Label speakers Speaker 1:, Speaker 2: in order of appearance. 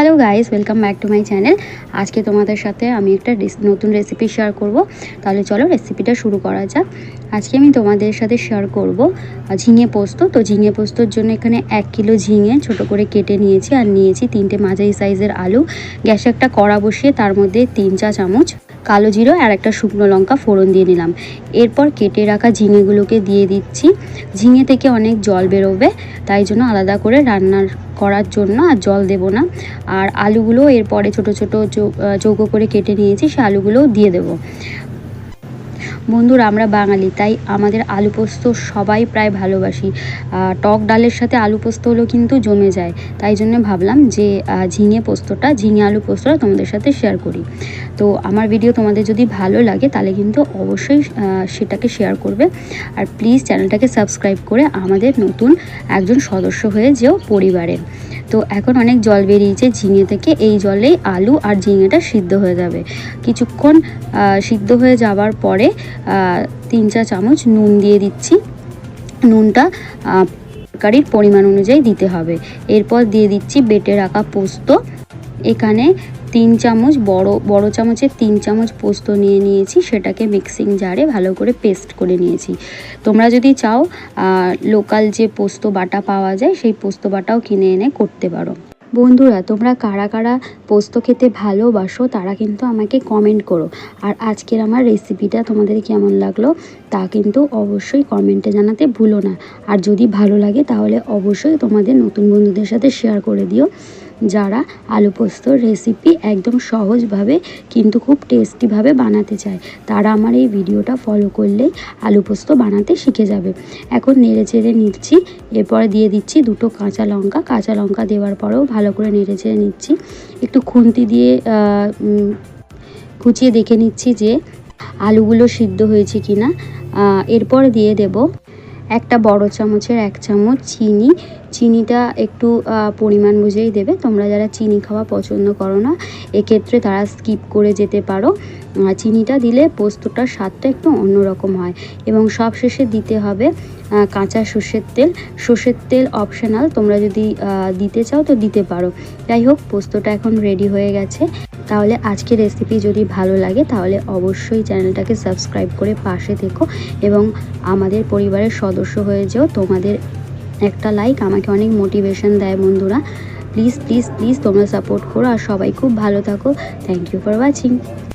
Speaker 1: Hello guys welcome back to my channel আজকে তোমাদের সাথে আমি একটা নতুন রেসিপি শেয়ার করব। তাহলে চলো রেসিপিটা শুরু করা যাক। আজকে আমি তোমাদের সাথে শেয়ার করব ঝিঙে পোস্ত। তো ঝিঙে পোস্তর জন্য এখানে এক কিলো ঝিঙে ছোট করে কেটে নিয়েছি আর নিয়েছি তিনটে মাঝারি সাইজের আলু। গ্যাসে একটা কড়া বসিয়ে তার মধ্যে তিন চা চামচ কালো জিরো আর একটা শুকনো লঙ্কা ফোড়ন দিয়ে নিলাম। এরপর কেটে রাখা ঝিঙেগুলোকে দিয়ে দিচ্ছি। ঝিঙে থেকে অনেক জল বেরোবে, তাই জন্য আলাদা করে রান্নার করার জন্য আর জল দেব না। আর আলুগুলো এরপরে ছোট ছোটো চৌকো করে কেটে নিয়েছি, সে আলুগুলোও দিয়ে দেবো। বন্ধুরা, আমরা বাঙালি, তাই আমাদের আলু পোস্ত সবাই প্রায় ভালোবাসি। টক ডালের সাথে আলু পোস্ত হলেও কিন্তু জমে যায়। তাই জন্য ভাবলাম যে ঝিঙে পোস্তটা, ঝিঙে আলু পোস্তটা তোমাদের সাথে শেয়ার করি। তো আমার ভিডিও তোমাদের যদি ভালো লাগে, তাহলে কিন্তু অবশ্যই সেটাকে শেয়ার করবে। আর প্লিজ চ্যানেলটাকে সাবস্ক্রাইব করে আমাদের নতুন একজন সদস্য হয়ে যেও পরিবারের তো এখন অনেক জল বেরিয়েছে ঝিঙে থেকে। এই জলেই আলু আর ঝিঙেটা সিদ্ধ হয়ে যাবে। কিছুক্ষণ সিদ্ধ হয়ে যাওয়ার পরে তিন চা চামচ নুন দিয়ে দিচ্ছি। নুনটা তরকারির পরিমাণ অনুযায়ী দিতে হবে। এরপর দিয়ে দিচ্ছি বেটে রাখা পোস্ত। এখানে তিন চামচ বড় বড় চামচের তিন চামচ পোস্ত নিয়ে নিয়েছি, সেটাকে মিক্সিং জারে ভালো করে পেস্ট করে নিয়েছি। তোমরা যদি চাও লোকাল যে পোস্ত বাটা পাওয়া যায়, সেই পোস্ত বাটাও কিনে এনে করতে পারো। বন্ধুরা, তোমরা কারা কারা পোস্ত খেতে ভালোবাসো, তারা কিন্তু আমাকে কমেন্ট করো। আর আজকের আমার রেসিপিটা তোমাদের কেমন লাগল, তা কিন্তু অবশ্যই কমেন্টে জানাতে ভুলো না। আর যদি ভালো লাগে, তাহলে অবশ্যই তোমাদের নতুন বন্ধুদের সাথে শেয়ার করে দিও। যারা আলু পোস্তর রেসিপি একদম সহজভাবে কিন্তু খুব টেস্টিভাবে বানাতে চায়, তারা আমার এই ভিডিওটা ফলো করলেই আলু পোস্ত বানাতে শিখে যাবে। এখন নেড়ে চেড়ে নিচ্ছি, এরপরে দিয়ে দিচ্ছি দুটো কাঁচা লঙ্কা। কাঁচা লঙ্কা দেওয়ার পরেও ভালো করে নেড়ে চেড়ে নিচ্ছি। একটু খুন্তি দিয়ে কুচিয়ে দেখে নিচ্ছি যে আলুগুলো সিদ্ধ হয়েছে কিনা। এরপর দিয়ে দেব একটা বড় চামচের এক চামচ চিনি। চিনিটা একটু পরিমাণ বুঝেই দেবে। তোমরা যারা চিনি খাওয়া পছন্দ করো না, এক্ষেত্রে তারা স্কিপ করে যেতে পারো। চিনিটা দিলে পোস্তটার স্বাদটা একটু অন্যরকম হয়। এবং সব শেষে দিতে হবে কাঁচা সর্ষের তেল। সর্ষের তেল অপশনাল তোমরা যদি দিতে চাও তো দিতে পারো। যাই হোক, পোস্তটা এখন রেডি হয়ে গেছে। তাহলে আজকে রেসিপি যদি ভালো লাগে, তাহলে অবশ্যই চ্যানেলটাকে সাবস্ক্রাইব করে পাশে থেকো এবং আমাদের পরিবারের সদস্য হয়ে যেও। তোমাদের একটা লাইক আমাকে অনেক মোটিভেশন দেয় বন্ধুরা। প্লিজ প্লিজ প্লিজ তোমরা সাপোর্ট করো আর সবাই খুব ভালো থাকো। Thank you for watching